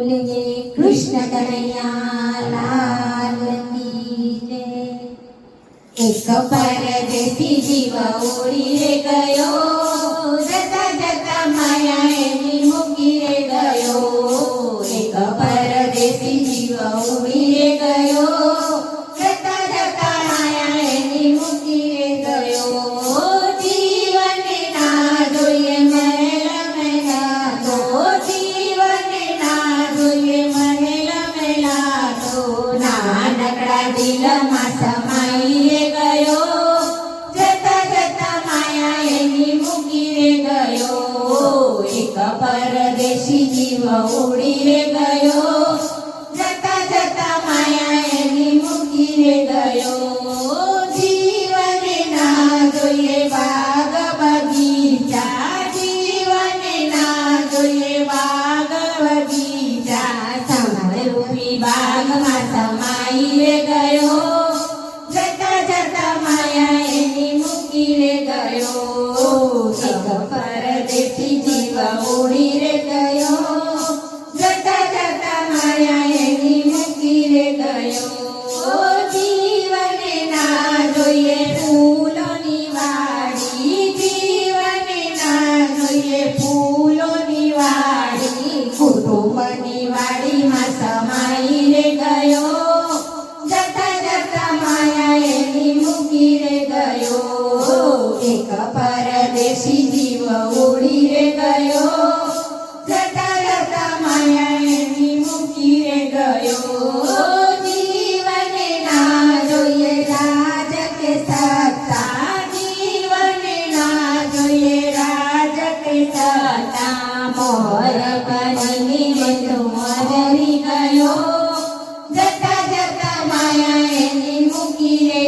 કૃષ્ણ કનૈયા એક પરદેશી જીવ રે ગયો દિલમાં સમાઈ રે ગયો જતા જતા માયા એની મૂકી રે ગયો એક પરદેશી જીવ ઉડી રે ગયો જતા જતા માયા એની મૂકી ગયો પરદેશી જીવ ઉડી રે ગયો જતા જતા માયા એની મૂકી રે ગયો જીવને ના જોઈએ ફૂલોની વાડી જીવને ના જોઈએ ફૂલોની વાડી કુટુંબની વાડીમાં સમાઈ રે ગયો જતા જતા માયા એની મૂકી રે ગયો એક પરદેશી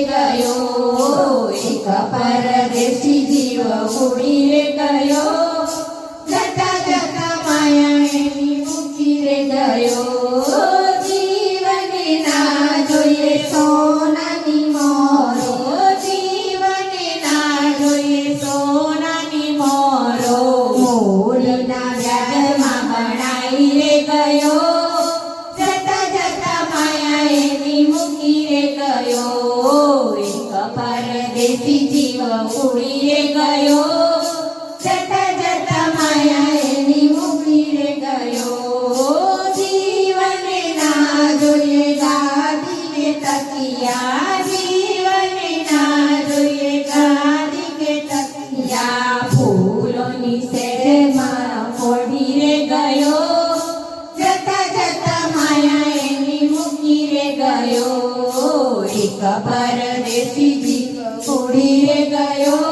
ગયો એક પરદેશી જીવ ઉડી રે ગયો ગયો, એક પરદેશી જીવ ઉડી રે ગયો. જતા જતા માયા એની મૂકી રે ગયો. જીવને ના જોઈએ કે તકિયા એક પરદેશી જી ઉડીએ ગયો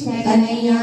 शरणया